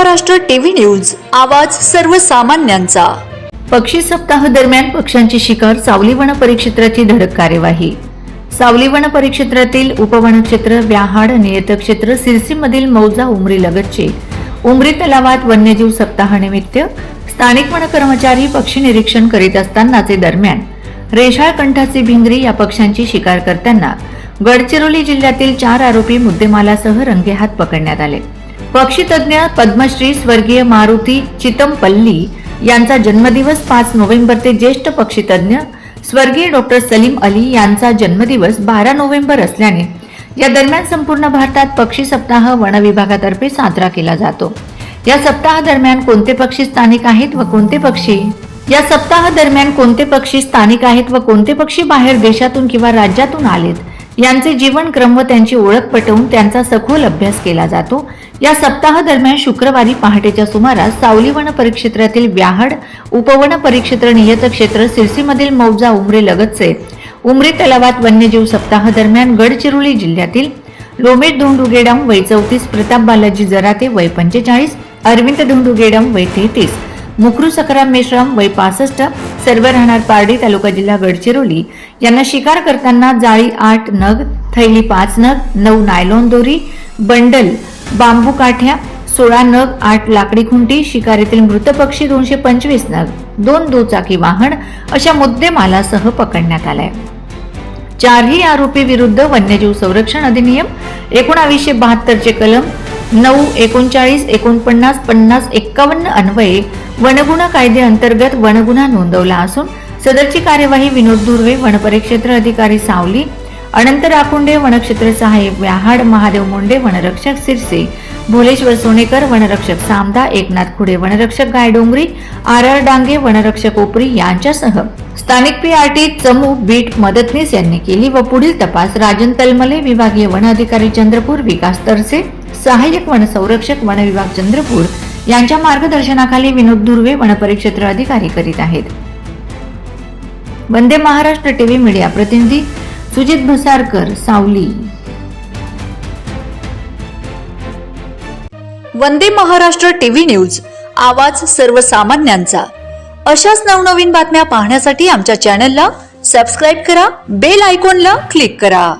Maharashtra TV news आवाज सर्वसामान्यांचा. पक्षी सप्ताह दरम्यान पक्ष्यांची शिकार सावली वन परिक्षेत्राची धडक कार्यवाही. सावली वन परिक्षेत्रातील उपवनक्षेत्र व्याहाड नियतक्षेत्र सिरसीमधील मौजा उमरी लगतचे. उमरी तलावात वन्यजीव सप्ताहानिमित्त स्थानिक वन कर्मचारी पक्षी निरीक्षण करीत असतानाचे दरम्यान रेशाळ कंठाची भिंगरी या पक्ष्यांची शिकार करताना गडचिरोली जिल्ह्यातील चार आरोपी मुद्देमालासह रंगेहात पकडण्यात आले. पक्षीतज्ञ पद्मश्री स्वर्गीय मारुती चितमपल्ली यांचा जन्मदिवस पाच नोव्हेंबर ते ज्येष्ठ पक्षीतज्ञ स्वर्गीय डॉक्टर सलीम अली यांचा जन्मदिवस बारा नोव्हेंबर असल्याने या दरम्यान संपूर्ण भारतात पक्षी सप्ताह वन विभागातर्फे साजरा केला जातो. या सप्ताहादरम्यान कोणते पक्षी स्थानिक आहेत व कोणते पक्षी? या सप्ताह दरम्यान कोणते पक्षी स्थानिक आहेत व कोणते पक्षी बाहेर देशातून किंवा राज्यातून आलेत? यांचे जीवनक्रम व त्यांची ओळख पटवून त्यांचा सखोल अभ्यास केला जातो. या सप्ताह दरम्यान शुक्रवारी पहाटेच्या सुमारास सावली वन परिक्षेत्रातील व्याहाड उपवन परिक्षेत्र नियत क्षेत्र सिरसीमधील मौजा उमरे लगतचे. उमरे तलावात वन्यजीव सप्ताह दरम्यान गडचिरोली जिल्ह्यातील लोमेट धोंडुगेडम वय चौतीस प्रताप बालाजी जराते वय पंचेचाळीस अरविंद धोंडुगेडम वय तेहतीस. मुकरू सकराम मेश्राम वय पासष्ट सर्व राहणार पारडी तालुका जिल्हा गडचिरोली. यांना शिकार करताना जाळी आठ नग थैली पाच नग नऊ नायलॉन दोरी बंडल बांबू काठ्या सोळा नग आठ लाकडी खुंटी शिकारीतील मृत पक्षी दोनशे पंचवीस नग दोन दुचाकी वाहन अशा मुद्देमालासह पकडण्यात आलाय. चारही आरोपी विरुद्ध वन्यजीव संरक्षण अधिनियम एकोणावीसशे बहात्तरचे कलम नऊ एकोणचाळीस एकोणपन्नास पन्नास एक्कावन्न अन्वये वनगुन्हा कायदे अंतर्गत वनगुन्हा नोंदवला असून सदरची कार्यवाही विनोद दुर्वे वनपरिक्षेत्र अधिकारी सावली अनंत राखुंडे वनक्षेत्र सहाय्यक व्याहाड महादेव मुंडे वनरक्षक सिरसे भोलेश्वर सोनेकर वनरक्षक सामदा एकनाथ खुडे वनरक्षक गायडोंगरी आर आर डांगे वनरक्षक ओपरी यांच्यासह स्थानिक पीआरटी चमू बीट मदतनीस यांनी केली व पुढील तपास राजन तलमले विभागीय वन अधिकारी चंद्रपूर विकास तरसे सहाय्यक वन संरक्षक वन विभाग चंद्रपूर यांच्या मार्गदर्शनाखाली विनोद दुर्वे वनपरिक्षेत्र अधिकारी करीत आहेत. वंदे महाराष्ट्र टीव्ही मीडिया प्रतिनिधी सुजित भसारकर सावली. वंदे महाराष्ट्र टीव्ही न्यूज आवाज सर्वसामान्यांचा. अशाच नवनवीन बातम्या पाहण्यासाठी आमच्या चॅनलला सबस्क्राईब करा बेल आयकॉनला क्लिक करा.